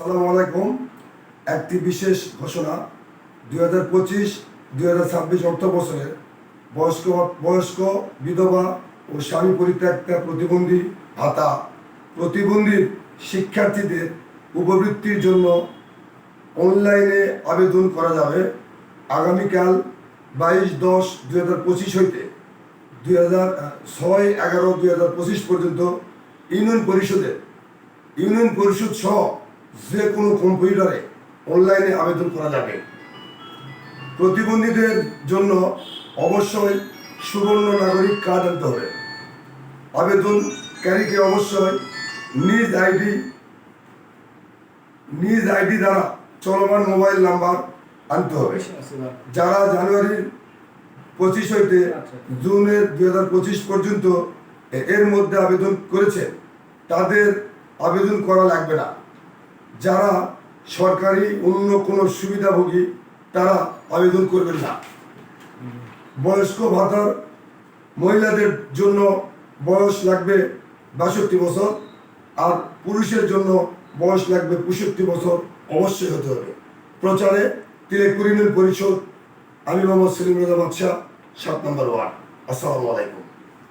সালামু আলাইকুম। একটি বিশেষ ঘোষণা, দুই হাজার পঁচিশ, দুই হাজার ছাব্বিশ অর্থ বছরে বয়স্ক বয়স্ক বিধবা ও স্বামী পরিত্যক্তা প্রতিবন্ধী ভাতা প্রতিবন্ধী শিক্ষার্থীদের উপবৃত্তির জন্য অনলাইনে আবেদন করা যাবে আগামীকাল বাইশ দশ, দুই হাজার পঁচিশ হইতে দুই হাজার ছয়, এগারো, দুই হাজার পঁচিশ পর্যন্ত ইউনিয়ন পরিষদে ইউনিয়ন পরিষদ সহ যে কোনো কম্পিউটারে অনলাইনে আবেদন করা যাবে। প্রতিবন্ধীদের জন্য অবশ্যই সুবর্ণ নাগরিক কার্ড আনতে হবে। আবেদনকারীকে অবশ্যই নিজ আইডি নিজ আইডি দ্বারা চলমান মোবাইল নাম্বার আনতে হবে। যারা জানুয়ারির পঁচিশ হইতে জুনের দুই হাজার পঁচিশ পর্যন্ত এর মধ্যে আবেদন করেছে, তাদের আবেদন করা লাগবে না। যারা সরকারি অন্য কোনো সুবিধাভোগী, তারা আবেদন করবেন না। বয়স্ক ভাতার মহিলাদের জন্য বয়স লাগবে বাষট্টি বছর আর পুরুষের জন্য বয়স লাগবে পঁয়ষট্টি বছর অবশ্যই হতে হবে। প্রচারে তিলেকুরিনের পরিষদ, আমি মোহাম্মদ সেলিম রাজা বাদশাহ, সাত নম্বর ওয়ার্ড। আসসালামু আলাইকুম।